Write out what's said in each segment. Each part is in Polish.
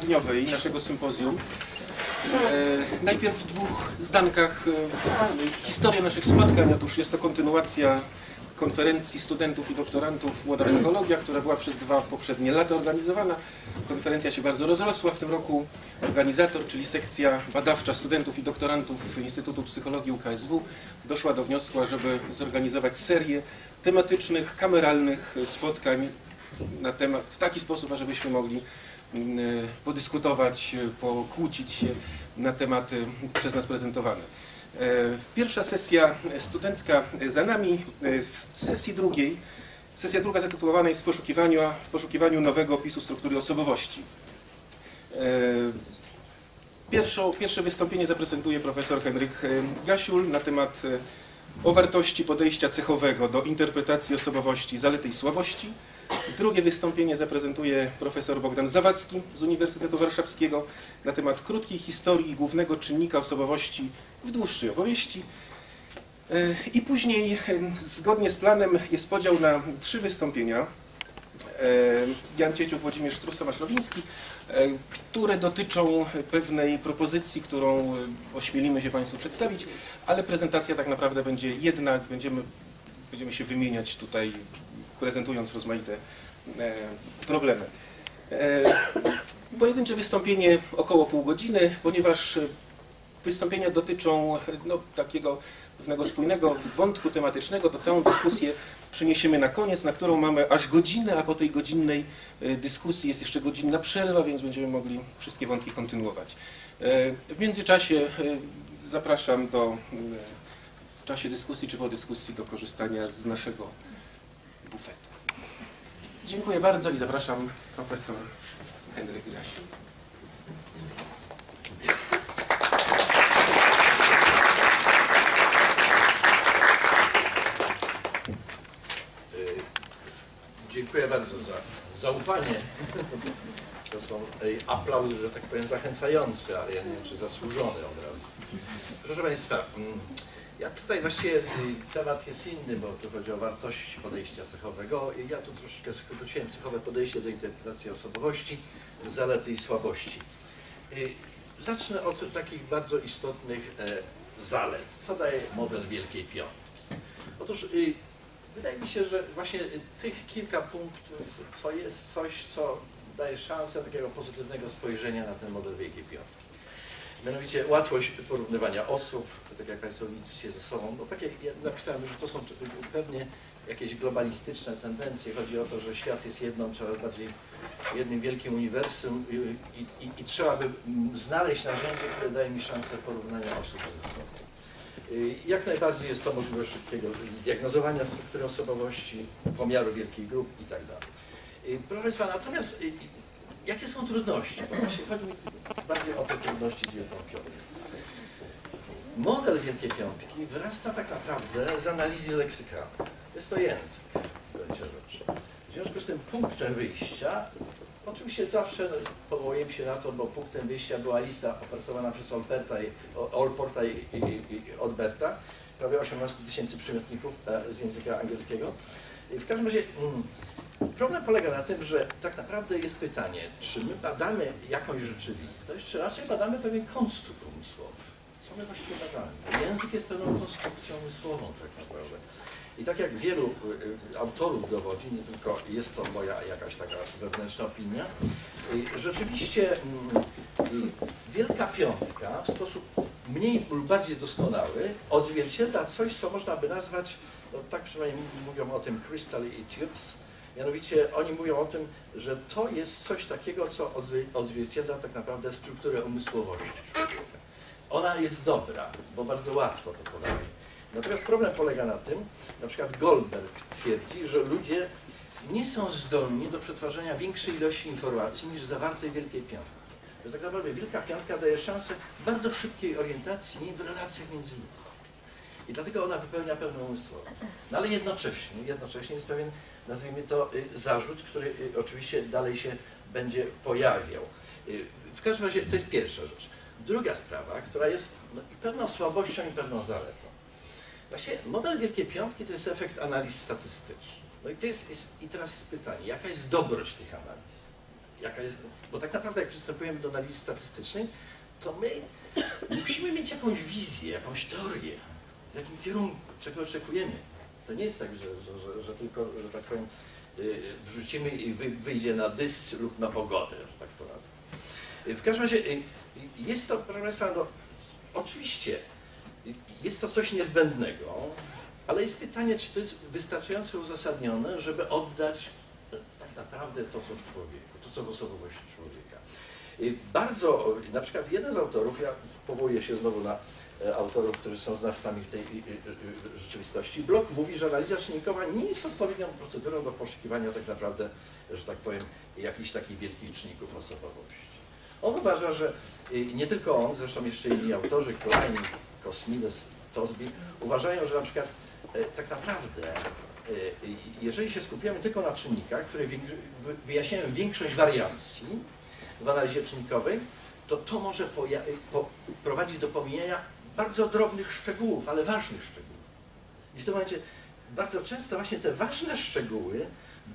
popołudniowej naszego sympozjum. E, najpierw w dwóch zdankach e, historia naszych spotkań. Otóż jest to kontynuacja konferencji studentów i doktorantów Młoda Psychologia, która była przez dwa poprzednie lata organizowana. Konferencja się bardzo rozrosła. W tym roku organizator, czyli sekcja badawcza studentów i doktorantów Instytutu Psychologii UKSW doszła do wniosku, żeby zorganizować serię tematycznych, kameralnych spotkań na temat w taki sposób, ażebyśmy mogli podyskutować, pokłócić się na tematy przez nas prezentowane. E, pierwsza sesja studencka za nami. E, w sesji drugiej, sesja druga zatytułowana jest w poszukiwaniu, w poszukiwaniu nowego opisu struktury osobowości. E, pierwsze, pierwsze wystąpienie zaprezentuje profesor Henryk Gasiul na temat o wartości podejścia cechowego do interpretacji osobowości zalety i słabości. Drugie wystąpienie zaprezentuje profesor Bogdan Zawadzki z Uniwersytetu Warszawskiego na temat krótkiej historii głównego czynnika osobowości w dłuższej opowieści. E, I później, e, zgodnie z planem, jest podział na trzy wystąpienia. E, Jan Cieciuk, Włodzimierz Rowiński, które dotyczą pewnej propozycji, którą ośmielimy się Państwu przedstawić, ale prezentacja tak naprawdę będzie jedna, będziemy, będziemy się wymieniać tutaj, prezentując rozmaite problemy. Pojedyncze wystąpienie około pół godziny, ponieważ Wystąpienia dotyczą no, takiego pewnego spójnego wątku tematycznego, to całą dyskusję przeniesiemy na koniec, na którą mamy aż godzinę, a po tej godzinnej e, dyskusji jest jeszcze godzinna przerwa, więc będziemy mogli wszystkie wątki kontynuować. E, w międzyczasie e, zapraszam do, w czasie dyskusji czy po dyskusji do korzystania z naszego bufetu. Dziękuję bardzo i zapraszam profesor Henryk Jasiu. Dziękuję bardzo za zaufanie. To są aplauzy, że tak powiem, zachęcające, ale ja nie wiem, czy zasłużone od razu. Proszę Państwa, mm, ja tutaj właściwie temat jest inny, bo tu chodzi o wartość podejścia cechowego. Ja tu troszeczkę skróciłem cechowe podejście do interpretacji osobowości, zalety i słabości. Y, zacznę od takich bardzo istotnych e, zalet. Co daje model Wielkiej Piątki? Otóż y, Wydaje mi się, że właśnie tych kilka punktów to jest coś, co daje szansę takiego pozytywnego spojrzenia na ten model Wielkiej Piątki. Mianowicie łatwość porównywania osób, tak jak Państwo widzicie ze sobą. No takie ja napisałem, że to są pewnie jakieś globalistyczne tendencje. Chodzi o to, że świat jest jedną, coraz bardziej jednym wielkim uniwersum i, i, i trzeba by znaleźć narzędzie, które daje mi szansę porównania osób ze sobą. Y, jak najbardziej jest to możliwość szybkiego zdiagnozowania struktury osobowości, pomiaru wielkiej grup i tak dalej. Y, proszę Państwa, natomiast y, jakie są trudności? Bo chodzi mi bardziej o te trudności z Wielką Piątką. Model Wielkiej Piątki wyrasta tak naprawdę z analizy leksyka. Jest to język w związku z tym punktem wyjścia Oczywiście zawsze powołujemy się na to, bo punktem wyjścia była lista opracowana przez Olperta i, Olporta i, i, i Odberta, prawie 18 tysięcy przymiotników e, z języka angielskiego. W każdym razie mm, problem polega na tym, że tak naprawdę jest pytanie, czy my badamy jakąś rzeczywistość, czy raczej badamy pewien konstrukt umysłowy. Co my właściwie badamy? Język jest pewną konstrukcją umysłową tak naprawdę. I tak jak wielu y, y, autorów dowodzi, nie tylko jest to moja jakaś taka wewnętrzna opinia, y, rzeczywiście mm, Wielka Piątka w sposób mniej lub bardziej doskonały odzwierciedla coś, co można by nazwać, no tak przynajmniej mówią o tym Crystal i Tubes, mianowicie oni mówią o tym, że to jest coś takiego, co odzwierciedla tak naprawdę strukturę umysłowości człowieka. Ona jest dobra, bo bardzo łatwo to podaje Natomiast problem polega na tym, na przykład Goldberg twierdzi, że ludzie nie są zdolni do przetwarzania większej ilości informacji niż zawarte w Wielkiej Piątce. Że tak naprawdę Wielka Piątka daje szansę bardzo szybkiej orientacji w relacjach międzyludzkich. I dlatego ona wypełnia pewną umysłową. No ale jednocześnie, jednocześnie jest pewien, nazwijmy to, y, zarzut, który y, oczywiście dalej się będzie pojawiał. Y, w każdym razie to jest pierwsza rzecz. Druga sprawa, która jest no, pewną słabością i pewną zaletą. Właśnie model Wielkiej Piątki to jest efekt analiz statystycznych. No i, to jest, jest, i teraz jest pytanie, jaka jest dobroć tych analiz? jaka jest, bo tak naprawdę jak przystępujemy do analizy statystycznej, to my musimy mieć jakąś wizję, jakąś teorię, w jakim kierunku, czego oczekujemy. To nie jest tak, że, że, że, że tylko, że tak powiem, y, wrzucimy i wy, wyjdzie na dysc lub na pogodę, że tak powiem. Y, W każdym razie y, jest to, proszę Państwa, no, oczywiście jest to coś niezbędnego, ale jest pytanie, czy to jest wystarczająco uzasadnione, żeby oddać tak naprawdę to, co w człowieku, to, co w osobowości człowieka. Bardzo, na przykład jeden z autorów, ja powołuję się znowu na autorów, którzy są znawcami w tej rzeczywistości, Bloch mówi, że analiza czynnikowa nie jest odpowiednią procedurą do poszukiwania tak naprawdę, że tak powiem, jakichś takich wielkich czynników osobowości. On uważa, że nie tylko on, zresztą jeszcze inni autorzy, Klein, Kosmides, Tosby, uważają, że na przykład e, tak naprawdę, e, jeżeli się skupiamy tylko na czynnikach, które wyjaśniają większość wariancji w analizie czynnikowej, to to może prowadzić do pomijania bardzo drobnych szczegółów, ale ważnych szczegółów. I w tym momencie bardzo często właśnie te ważne szczegóły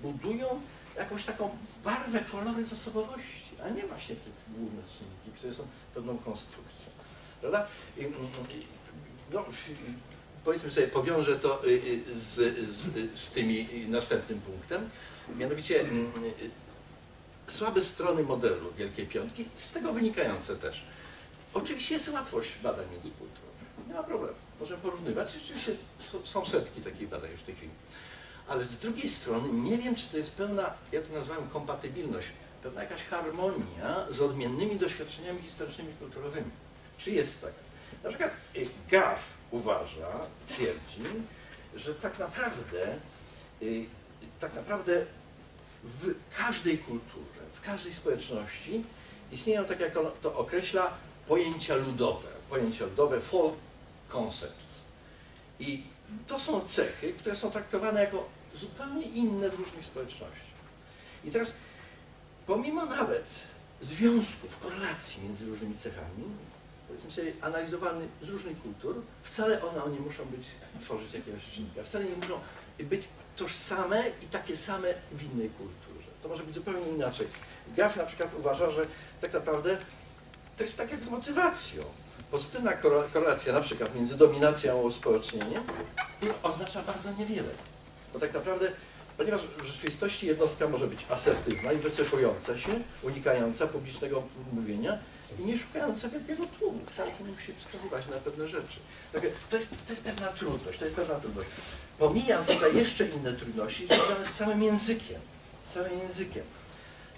budują jakąś taką barwę, koloryt osobowości, a nie właśnie te główne czynniki, które są pewną konstrukcją. Prawda? I, i, i, no, powiedzmy sobie, powiążę to y, y, z, z, z tymi następnym punktem. Mianowicie mm, y, słabe strony modelu Wielkiej Piątki, z tego wynikające też. Oczywiście jest łatwość badań międzykulturowych. Nie ma problemu. Możemy porównywać. Rzeczywiście są- setki takich badań już w tej chwili. Ale z drugiej strony nie wiem, czy to jest pełna, ja to nazywam kompatybilność, pewna jakaś harmonia z odmiennymi doświadczeniami historycznymi i kulturowymi. Czy jest taka? Na przykład y, Gaff uważa, twierdzi, że tak naprawdę, y, tak naprawdę w każdej kulturze, w każdej społeczności istnieją, tak jak on to określa, pojęcia ludowe, pojęcia ludowe, folk concepts. I to są cechy, które są traktowane jako zupełnie inne w różnych społecznościach. I teraz, pomimo nawet związków, korelacji między różnymi cechami, powiedzmy sobie, analizowany z różnych kultur, wcale one nie muszą być, tworzyć jakiegoś czynnika, wcale nie muszą być tożsame i takie same w innej kulturze. To może być zupełnie inaczej. Gaff na przykład uważa, że tak naprawdę to jest tak jak z motywacją. Pozytywna kore- korelacja na przykład między dominacją a uspołecznieniem oznacza bardzo niewiele. Bo tak naprawdę, ponieważ w rzeczywistości jednostka może być asertywna i wycofująca się, unikająca publicznego mówienia i nie szukająca wielkiego tłumu. Wcale to nie musi wskazywać na pewne rzeczy. To jest, to jest pewna trudność, to jest pewna trudność. Pomijam tutaj jeszcze inne trudności związane z samym językiem. Z samym językiem.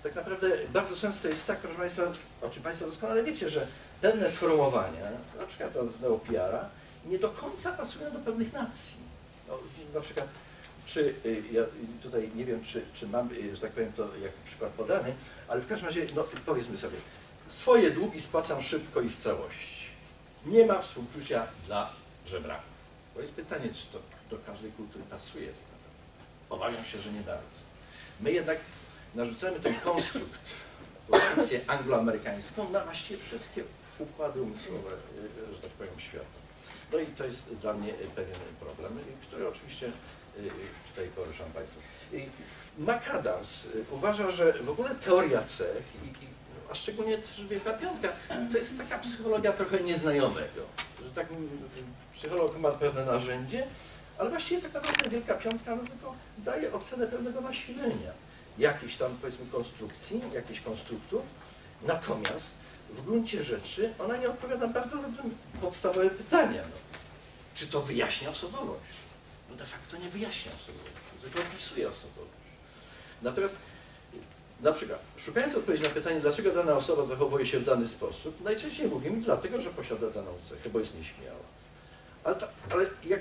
Tak naprawdę bardzo często jest tak, proszę Państwa, o czym Państwo doskonale wiecie, że pewne sformułowania, na przykład z Neopiara, nie do końca pasują do pewnych nacji. No, na przykład, czy y, ja tutaj nie wiem, czy, czy mam, y, że tak powiem, to jako przykład podany, ale w każdym razie, no powiedzmy sobie, swoje długi spłacam szybko i w całości. Nie ma współczucia dla żebraków. Bo jest pytanie, czy to do każdej kultury pasuje. Obawiam się, że nie bardzo. My jednak narzucamy ten konstrukt, konstrukcję angloamerykańską na właściwie wszystkie układy umysłowe, y, że tak powiem, świata. No i to jest dla mnie pewien problem, który oczywiście y, tutaj poruszam Państwu. McAdams y, uważa, że w ogóle teoria cech, a szczególnie też Wielka Piątka, to jest taka psychologia trochę nieznajomego. Że tak psycholog ma pewne narzędzie, ale właściwie tak naprawdę Wielka Piątka no, tylko daje ocenę pewnego nasilenia jakiejś tam powiedzmy konstrukcji, jakichś konstruktów, natomiast w gruncie rzeczy ona nie odpowiada bardzo podstawowe pytania. No. Czy to wyjaśnia osobowość? No de facto nie wyjaśnia osobowości, tylko opisuje osobowość. Natomiast na przykład, szukając odpowiedzi na pytanie, dlaczego dana osoba zachowuje się w dany sposób, najczęściej mówimy dlatego, że posiada daną cechę, bo jest nieśmiała. Ale, ale jak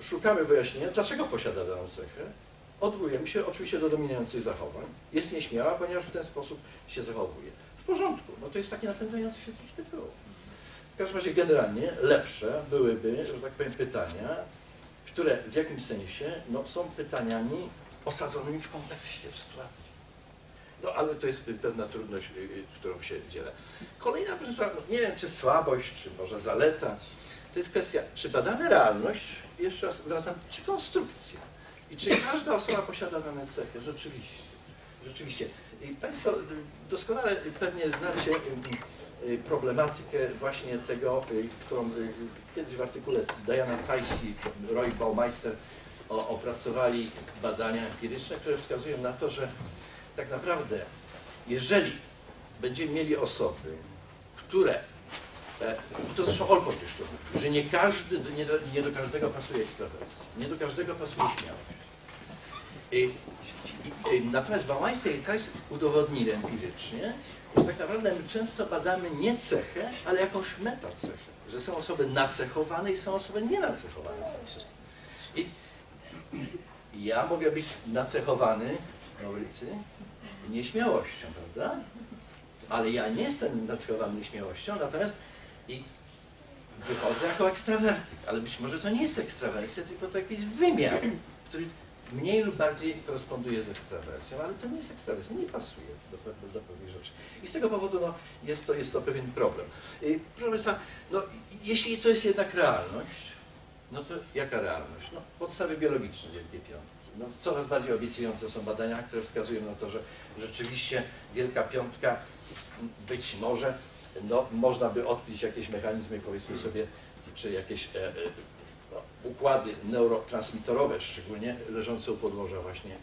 szukamy wyjaśnienia, dlaczego posiada daną cechę, odwołujemy się oczywiście do dominujących zachowań. Jest nieśmiała, ponieważ w ten sposób się zachowuje. W porządku, no to jest takie napędzające się troszkę było. W każdym razie generalnie lepsze byłyby, że tak powiem, pytania, które w jakimś sensie no, są pytaniami osadzonymi w kontekście, w sytuacji. No ale to jest pewna trudność, y, y, którą się dzielę. Kolejna, Państwa, no, nie wiem czy słabość, czy może zaleta, to jest kwestia, czy badamy realność, jeszcze raz wracam, czy konstrukcję. I czy każda osoba posiada dane cechy? Rzeczywiście. Rzeczywiście. I Państwo doskonale pewnie znacie y, problematykę właśnie tego, y, którą y, kiedyś w artykule Diana Ticey, Roy Baumeister opracowali badania empiryczne, które wskazują na to, że tak naprawdę jeżeli będziemy mieli osoby, które, to zresztą to mówił, że nie, każdy, nie, do, nie do każdego pasuje ekstrawersja, nie do każdego pasuje śmiałość. I, i, natomiast Baumeister i Tice udowodnili empirycznie, że tak naprawdę my często badamy nie cechę, ale jakąś metacechę. Że są osoby nacechowane i są osoby nienacechowane. I ja mogę być nacechowany, Maurycy, nieśmiałością, prawda? Ale ja nie jestem nacechowany śmiałością, natomiast i wychodzę jako ekstrawertyk, ale być może to nie jest ekstrawersja, tylko to jakiś wymiar, który mniej lub bardziej koresponduje z ekstrawersją, ale to nie jest ekstrawersja, nie pasuje do, pe- do pewnych rzeczy. I z tego powodu no, jest, to, jest to pewien problem. I, proszę Państwa, no, jeśli to jest jednak realność, no to jaka realność? No, podstawy biologiczne Wielkiej Piątki. No, coraz bardziej obiecujące są badania, które wskazują na to, że rzeczywiście Wielka Piątka być może no, można by odkryć jakieś mechanizmy, powiedzmy sobie, czy jakieś e, e, no, układy neurotransmitorowe, szczególnie leżące u podłoża właśnie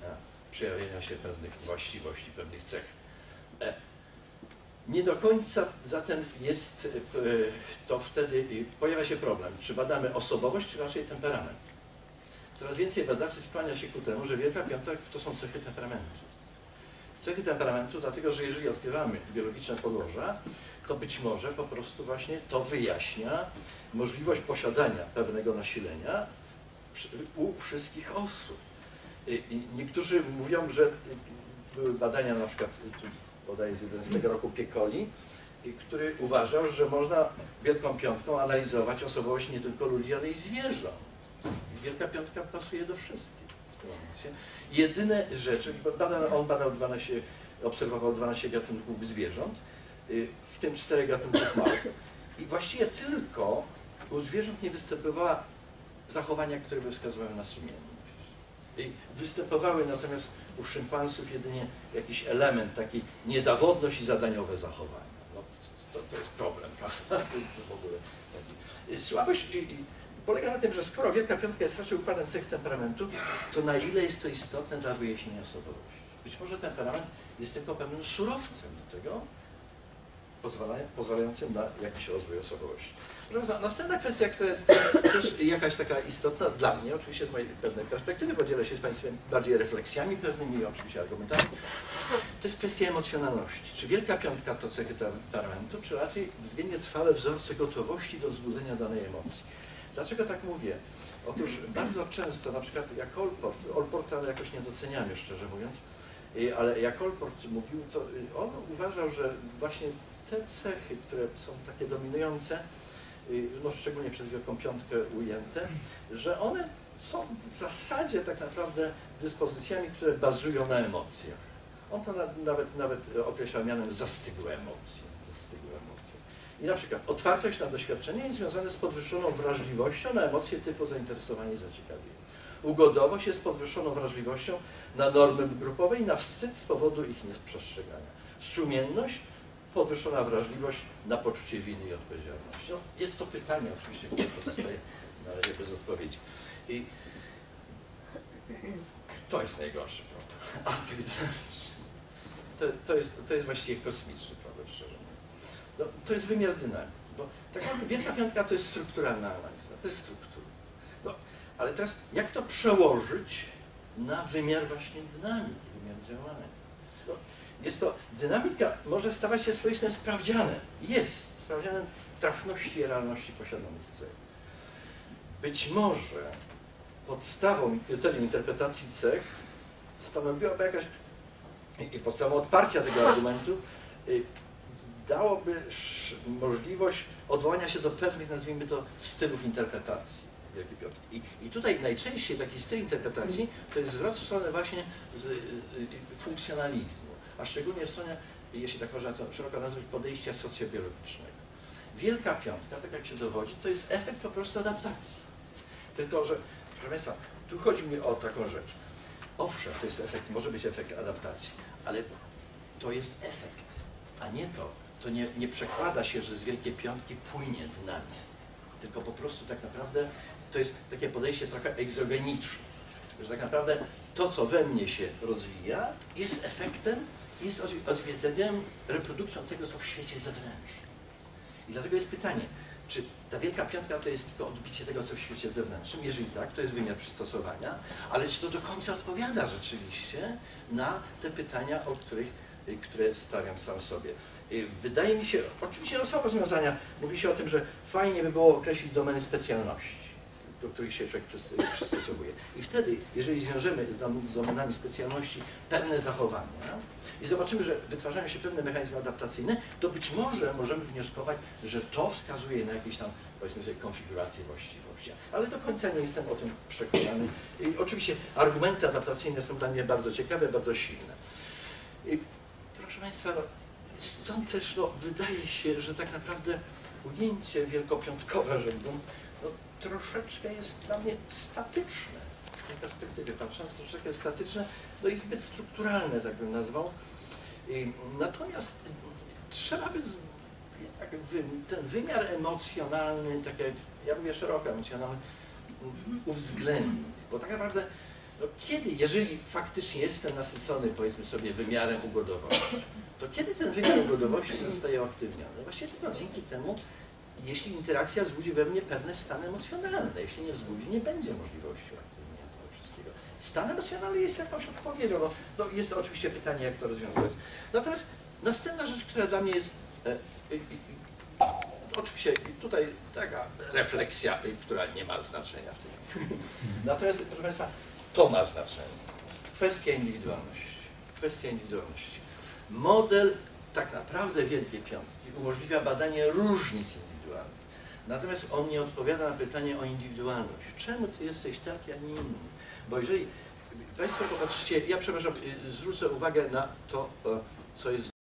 przejawienia się pewnych właściwości, pewnych cech. E, nie do końca zatem jest e, to wtedy, pojawia się problem, czy badamy osobowość, czy raczej temperament. Coraz więcej badaczy skłania się ku temu, że Wielka Piątka to są cechy temperamentu. Cechy temperamentu, dlatego że jeżeli odkrywamy biologiczne podłoża, to być może po prostu właśnie to wyjaśnia możliwość posiadania pewnego nasilenia u wszystkich osób. Niektórzy mówią, że były badania na przykład, podaję z 11 roku Piekoli, który uważał, że można Wielką Piątką analizować osobowość nie tylko ludzi, ale i zwierząt. Wielka Piątka pasuje do wszystkich momencie. Jedyne rzeczy, badał, on badał 12, obserwował 12 gatunków zwierząt, y, w tym 4 gatunków małp. I właściwie tylko u zwierząt nie występowała zachowania, które by wskazywały na sumienność. I występowały natomiast u szympansów jedynie jakiś element, taki niezawodność i zadaniowe zachowania. No, to, to jest problem, prawda? w ogóle taki. Y, Słabość y, polega na tym, że skoro Wielka Piątka jest raczej układem cech temperamentu, to na ile jest to istotne dla wyjaśnienia osobowości? Być może temperament jest tylko pewnym surowcem do tego, pozwala- pozwalającym na jakiś rozwój osobowości. Następna kwestia, która jest też jakaś taka istotna dla mnie, oczywiście z mojej pewnej perspektywy, podzielę się z Państwem bardziej refleksjami pewnymi oczywiście argumentami, to jest kwestia emocjonalności. Czy Wielka Piątka to cechy temperamentu, czy raczej względnie trwałe wzorce gotowości do wzbudzenia danej emocji? Dlaczego tak mówię? Otóż bardzo często, na przykład jak Olport, jakoś nie doceniamy, szczerze mówiąc, ale jak Olport mówił, to y, on uważał, że właśnie te cechy, które są takie dominujące, y, no szczególnie przez Wielką Piątkę ujęte, że one są w zasadzie tak naprawdę dyspozycjami, które bazują na emocjach. On to na, nawet, nawet określał mianem zastygłe emocje. Zastygłe emocje. I na przykład otwartość na doświadczenie jest związana z podwyższoną wrażliwością na emocje typu zainteresowanie i zaciekawienie. Ugodowość jest podwyższoną wrażliwością na normy grupowe i na wstyd z powodu ich nieprzestrzegania. Sumienność podwyższona wrażliwość na poczucie winy i odpowiedzialności. No, jest to pytanie oczywiście, które pozostaje na razie bez odpowiedzi. I to jest najgorszy problem. Aspekt. To, to, jest, to jest właściwie kosmiczny. No, to jest wymiar dynamiki. Bo tak naprawdę Wielka Piątka to jest strukturalna analiza, to jest struktura. No, ale teraz jak to przełożyć na wymiar właśnie dynamiki, wymiar działania? No, jest to, dynamika może stawać się swoistym sprawdzianem. Jest sprawdzianem trafności i realności posiadanych cech. Być może podstawą kryterium interpretacji cech stanowiłaby jakaś i podstawą odparcia tego argumentu y, dałoby możliwość odwołania się do pewnych, nazwijmy to, stylów interpretacji Wielkiej Piątki. I, I tutaj najczęściej taki styl interpretacji to jest zwrot w stronę właśnie z, y, y, funkcjonalizmu, a szczególnie w stronę, jeśli tak można to szeroko nazwać, podejścia socjobiologicznego. Wielka Piątka, tak jak się dowodzi, to jest efekt po prostu adaptacji. Tylko, że, proszę Państwa, tu chodzi mi o taką rzecz. Owszem, to jest efekt, może być efekt adaptacji, ale to jest efekt, a nie to. To nie, nie przekłada się, że z Wielkiej Piątki płynie dynamizm, tylko po prostu tak naprawdę to jest takie podejście trochę egzogeniczne, że tak naprawdę to, co we mnie się rozwija, jest efektem, jest odzwi- odzwierciedleniem, reprodukcją tego, co w świecie zewnętrznym. I dlatego jest pytanie, czy ta Wielka Piątka to jest tylko odbicie tego, co w świecie zewnętrznym? Jeżeli tak, to jest wymiar przystosowania, ale czy to do końca odpowiada rzeczywiście na te pytania, o których, y, które stawiam sam sobie? Y, Wydaje mi się, oczywiście no są rozwiązania, mówi się o tym, że fajnie by było określić domeny specjalności, do których się człowiek przys- przystosowuje. I wtedy, jeżeli zwiążemy z domenami specjalności pewne zachowania i zobaczymy, że wytwarzają się pewne mechanizmy adaptacyjne, to być może możemy wnioskować, że to wskazuje na jakieś tam, powiedzmy sobie, konfigurację właściwości. Ale do końca nie jestem o tym przekonany. I oczywiście argumenty adaptacyjne są dla mnie bardzo ciekawe, bardzo silne. I proszę Państwa, no, stąd też no, wydaje się, że tak naprawdę ujęcie wielkopiątkowe rzędu no, troszeczkę jest dla mnie statyczne. Z tej perspektywy patrząc, troszeczkę statyczne, no i zbyt strukturalne, tak bym nazwał. Natomiast trzeba by ten wymiar emocjonalny, tak jak ja mówię szeroko emocjonalny, uwzględnić. Bo tak naprawdę, no kiedy, jeżeli faktycznie jestem nasycony, powiedzmy sobie, wymiarem ugodowości, to kiedy ten wymiar ugodowości zostaje uaktywniony? Właśnie tylko dzięki temu, jeśli interakcja wzbudzi we mnie pewne stany emocjonalne. Jeśli nie wzbudzi, nie będzie możliwości uaktywnienia tego wszystkiego. Stan emocjonalny jest jakąś odpowiedzią. No, no jest to oczywiście pytanie, jak to rozwiązać. Natomiast następna rzecz, która dla mnie jest e, e, oczywiście tutaj taka refleksja, która nie ma znaczenia w tym. Natomiast, proszę Państwa, to ma znaczenie. Kwestia indywidualności. Kwestia indywidualności. Model tak naprawdę Wielkiej Piątki umożliwia badanie różnic indywidualnych. Natomiast on nie odpowiada na pytanie o indywidualność. Czemu ty jesteś taki, a nie inny? Bo jeżeli Państwo popatrzycie, ja przepraszam, y, zwrócę uwagę na to, co jest